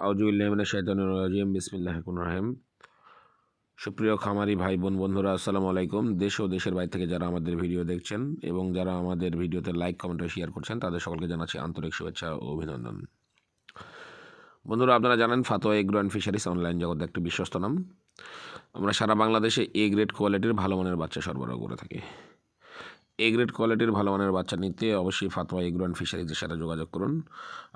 রাজিম। বিসমিল্লাহ রহিম। সুপ্রিয় খামারি ভাই বোন বন্ধুরা, আসসালামু আলাইকুম। দেশ ও দেশের বাইরে থেকে যারা আমাদের ভিডিও দেখছেন এবং যারা আমাদের ভিডিওতে লাইক, কমেন্ট ও শেয়ার করছেন, তাদের সকলকে জানাচ্ছি আন্তরিক শুভেচ্ছা ও অভিনন্দন। বন্ধুরা, আপনারা জানেন, Fatwa agro and fisheries online জগতে একটি বিশ্বস্ত নাম। আমরা সারা বাংলাদেশে এ গ্রেড কোয়ালিটির ভালো মানের বাচ্চা সরবরাহ করে থাকি। এ গ্রেড কোয়ালিটির ভালো মানের বাচ্চা নিতে অবশ্যই ফাতোয়া এগ্রো অ্যান্ড ফিশারিজের সাথে যোগাযোগ করুন।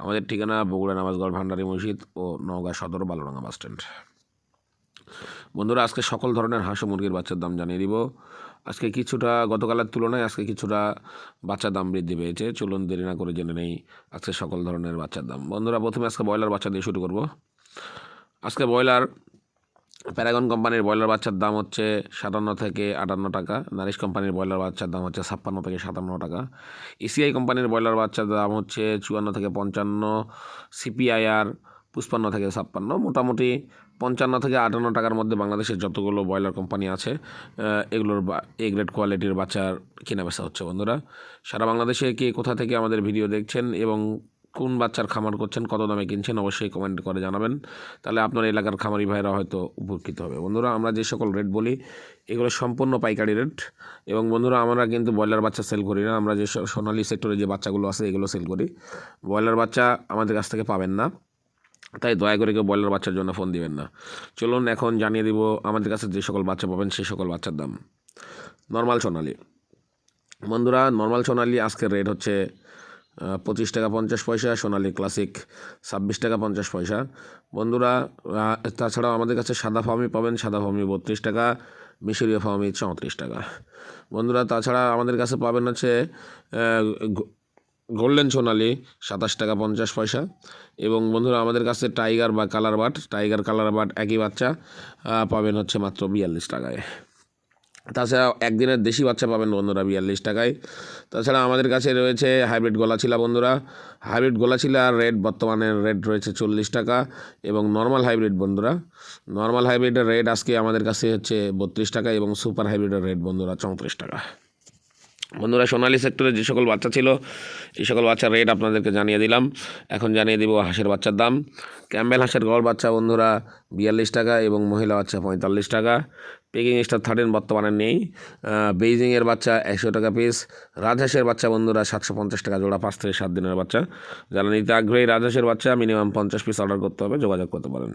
আমাদের ঠিকানা বগুড়া নামাজগড় ভান্ডারি মসজিদ ও নওগাঁ সদর বালুরাঙ্গা বাস স্ট্যান্ড। বন্ধুরা, আজকে সকল ধরনের হাঁস ও মুরগির বাচ্চার দাম জানিয়ে দিব। আজকে কিছুটা, গতকালের তুলনায় আজকে কিছুটা বাচ্চার দাম বৃদ্ধি পেয়েছে। চলুন দেরি না করে জেনে নেই আজকে সকল ধরনের বাচ্চার দাম। বন্ধুরা, প্রথমে আজকে ব্রয়লার বাচ্চা দিয়ে শুরু করব। আজকে ব্রয়লার প্যারাগন কোম্পানির ব্রয়লার বাচ্চার দাম হচ্ছে সাতান্ন থেকে আটান্ন টাকা, নারিশ কোম্পানির ব্রয়লার বাচ্চার দাম হচ্ছে ছাপ্পান্ন থেকে সাতান্ন টাকা। ইসিআই কোম্পানির ব্রয়লার বাচ্চার দাম হচ্ছে চুয়ান্ন থেকে পঞ্চান্ন, সিপিআইআর পুষ্পান্ন থেকে ছাপ্পান্ন। মোটামুটি পঞ্চান্ন থেকে আটান্ন টাকার মধ্যে বাংলাদেশের যতগুলো ব্রয়লার কোম্পানি আছে এগুলোর এ গ্রেড কোয়ালিটির বাচ্চার কেনা বেচা হচ্ছে বন্ধুরা। সারা বাংলাদেশে কে কোথা থেকে আমাদের ভিডিও দেখছেন এবং কোন বাচ্চার খামার করছেন, কত দামে কিনছেন, অবশ্যই কমেন্ট করে জানাবেন। তাহলে আপনার এলাকার খামারি ভাইরা হয়তো উপকৃত হবে। বন্ধুরা, আমরা যে সকল রেট বলি, এগুলো সম্পূর্ণ পাইকারি রেট এবং বন্ধুরা, আমরা কিন্তু ব্রয়লার বাচ্চা সেল করি না। আমরা যে সোনালি সেক্টরে যে বাচ্চাগুলো আছে, এগুলো সেল করি। ব্রয়লার বাচ্চা আমাদের কাছ থেকে পাবেন না। তাই দয়া করে কেউ ব্রয়লার বাচ্চার জন্য ফোন দিবেন না। চলুন এখন জানিয়ে দিব, আমাদের কাছে যে সকল বাচ্চা পাবেন সেই সকল বাচ্চার দাম। নর্মাল সোনালি। বন্ধুরা নর্মাল সোনালি আজকের রেট হচ্ছে পঁচিশ টাকা পঞ্চাশ পয়সা, সোনালি ক্লাসিক ছাব্বিশ টাকা পঞ্চাশ পয়সা। বন্ধুরা তাছাড়াও আমাদের কাছে সাদা ফার্মি পাবেন, সাদা ফার্মি বত্রিশ টাকা, মিশরীয় ফার্মি চৌত্রিশ টাকা। বন্ধুরা, তাছাড়া আমাদের কাছে পাবেন হচ্ছে গোল্ডেন সোনালি সাতাশ টাকা পঞ্চাশ পয়সা। এবং বন্ধুরা, আমাদের কাছে টাইগার বা colour but, tiger colour but একই বাচ্চা পাবেন হচ্ছে মাত্র বিয়াল্লিশ টাকায়। তাছাড়া একদিনের দেশি বাচ্চা পাবেন বন্ধুরা বিয়াল্লিশ টাকায়। তাছাড়া আমাদের কাছে রয়েছে হাইব্রিড গলাচিলা বন্ধুরা। হাইব্রিড গলাচিলার রেট বর্তমানে রেট রয়েছে চল্লিশ টাকা এবং নর্মাল হাইব্রিড বন্ধুরা। নর্মাল হাইব্রিডের রেট আজকে আমাদের কাছে হচ্ছে বত্রিশ টাকা এবং সুপার হাইব্রিডের রেট বন্ধুরা চৌত্রিশ টাকা। বন্ধুরা, সোনালী সেক্টরে যে সকল বাচ্চা ছিল এই সকল বাচ্চার রেট আপনাদেরকে জানিয়ে দিলাম। এখন জানিয়ে দিব হাঁসের বাচ্চার দাম। ক্যাম্বেল হাঁসের গড় বাচ্চা বন্ধুরা বিয়াল্লিশ টাকা এবং মহিলা বাচ্চা পঁয়তাল্লিশ টাকা। পেকিং স্টার থার্টিন বর্তমানে নেই। বেইজিংয়ের বাচ্চা একশো টাকা পিস রাজহাঁসের বাচ্চা বন্ধুরা সাতশো পঞ্চাশ টাকা জোড়া, পাঁচ থেকে সাত দিনের বাচ্চা। যারা নিতে আগ্রহী রাজহাঁসের বাচ্চা মিনিমাম পঞ্চাশ পিস অর্ডার করতে হবে, যোগাযোগ করতে পারেন।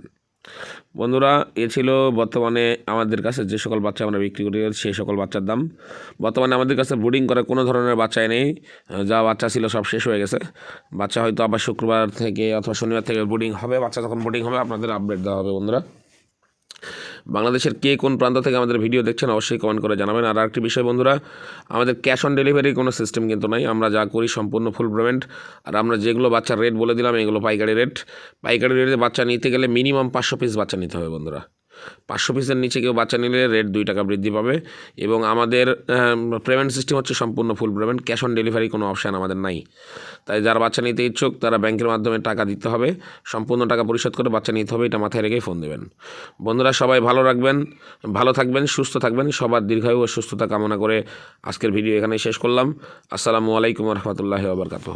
বন্ধুরা, এ ছিল বর্তমানে আমাদের কাছে যে সকল বাচ্চা আমরা বিক্রি করি, সেই সকল বাচ্চার দাম। বর্তমানে আমাদের কাছে ব্রুডিং করে কোনো ধরনের বাচ্চাই নেই। যা বাচ্চা ছিল সব শেষ হয়ে গেছে। বাচ্চা হয়তো আবার শুক্রবার থেকে অথবা শনিবার থেকে ব্রুডিং হবে। বাচ্চা যখন ব্রুডিং হবে, আপনাদের আপডেট দেওয়া হবে বন্ধুরা। বাংলাদেশের কে কোন প্রান্ত থেকে আমাদের ভিডিও দেখছেন অবশ্যই কমেন্ট করে জানাবেন। আর আরেকটি বিষয় বন্ধুরা, আমাদের ক্যাশ অন ডেলিভারির কোনো সিস্টেম কিন্তু নাই। আমরা যা করি সম্পূর্ণ ফুল পেমেন্ট। আর আমরা যেগুলো বাচ্চার রেট বলে দিলাম, এগুলো পাইকারি রেট পাইকারি রেটে বাচ্চা নিতে গেলে মিনিমাম পাঁচশো পিস বাচ্চা নিতে হবে বন্ধুরা। পাঁচশো পিসের নিচে কেউ বাচ্চা নিলে রেট দুই টাকা বৃদ্ধি পাবে। এবং আমাদের পেমেন্ট সিস্টেম হচ্ছে সম্পূর্ণ full payment cash on delivery কোনো অপশান আমাদের নাই। তাই যারা বাচ্চা নিতে ইচ্ছুক, তারা ব্যাংকের মাধ্যমে টাকা দিতে হবে, সম্পূর্ণ টাকা পরিশোধ করে বাচ্চা নিতে হবে, এটা মাথায় রেখেই ফোন দেবেন। বন্ধুরা, সবাই ভালো রাখবেন, ভালো থাকবেন, সুস্থ থাকবেন, সবার দীর্ঘায়ু ও সুস্থতা কামনা করে আজকের ভিডিও এখানেই শেষ করলাম। আসসালামু আলাইকুম রহমতুল্লাহ আবরকাতহ